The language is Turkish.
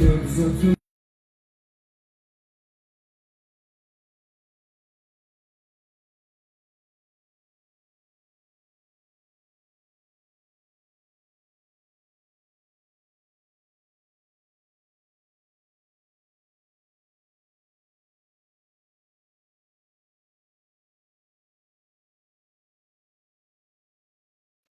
dört satır